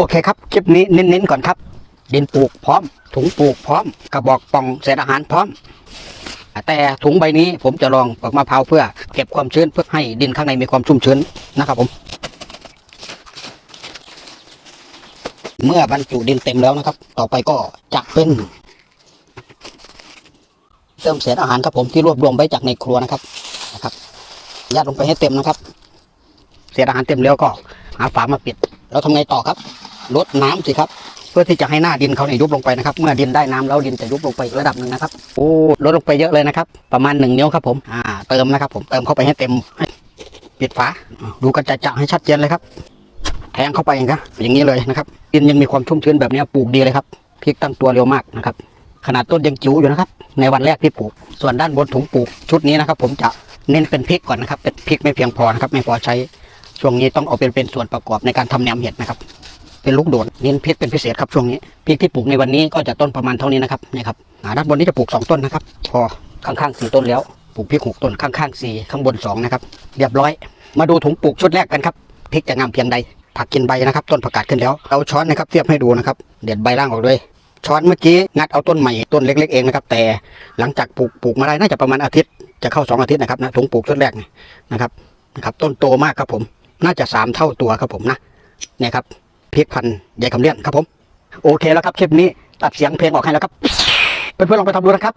โอเคครับ คลิปนี้เน้นๆก่อนครับ ดินปลูกพร้อม ถุงปลูกพร้อม กระบอกป่องเศษอาหารพร้อม แต่ถุงใบนี้ผมจะลองปอกมะพร้าวเพื่อเก็บความชื้นเพื่อให้ดินข้างในมีความชุ่มชื้นนะครับผม เมื่อบรรจุดินเต็มแล้วนะครับ ต่อไปก็จะเป็นเติมเศษอาหารครับผมที่รวบรวมไว้จากในครัวนะครับนะครับยัดลงไปให้เต็มนะครับ เศษอาหารเต็มแล้วก็หาฝามาปิด แล้วทำไงต่อครับ ลดน้ำสิครับ เพื่อที่จะให้หน้าดินเขาเนี่ยยุบลงไปนะครับ เมื่อดินได้น้ำแล้วดินจะยุบลงไปอีกระดับหนึ่งนะครับโอ้ลดลงไปเยอะเลยนะครับ ประมาณหนึ่งนิ้วครับผมอ่าเติมนะครับ ผมเติมเข้าไปให้เต็มปิดฝาดูกันจะๆให้ชัดเจนเลยครับ แทงเข้าไปอย่างนี้อย่างนี้เลยนะครับดินยังมีความชุ่มชื้นแบบนี้ปลูกดีเลยครับพริกตั้งตัวเร็วมากนะครับ ขนาดต้นยังจิ๋วอยู่นะครับ ในวันแรกที่ปลูก ส่วนด้านบนถุงปลูกชุดนี้นะครับ ผมจะเน้นเป็นพริกก่อนนะครับ เป็นพริกไม่เพียงพอนะครับ ไม่พอใช้ช่วงนี้ต้องเอาเป็นเป็นส่วนประกอบในการทำแหนมเห็ดนะครับ เป็นลูกโดดเน้นพริกเป็นพิเศษครับช่วงนี้พริกที่ปลูกในวันนี้ก็จะต้นประมาณเท่านี้นะครับนี่ครับด้านบนนี้จะปลูกสองต้นนะครับพอข้างๆสี่ต้นแล้วปลูกพริกหกต้นข้างๆสี่ข้างบนสองนะครับเรียบร้อย มาดูถุงปลูกชุดแรกกันครับพริกจะงามเพียงใด ผักกินใบนะครับ ต้นผักกาดขึ้นแล้วเอาช้อนนะครับเทียบให้ดูนะครับเด็ดใบล่างออกด้วยช้อนเมื่อกี้งัดเอาต้นใหม่ต้นเล็ก ๆ เองนะครับ แต่หลังจากปลูกปลูกมาได้น่าจะประมาณอาทิตย์จะเข้าสองอาทิตย์นะครับนะถุงปลูกชุดแรกเนี่ยนะครับนะครับ ต้นโตมากครับผม น่าจะสามเท่าตัวครับผมนะเนี่ยครับ พริกพันธ์ใหญ่คำเลี้ยนครับผม โอเคแล้วครับคลิปนี้ตัดเสียงเพลงออกให้แล้วครับ เพื่อนๆลองไปทำดูนะครับ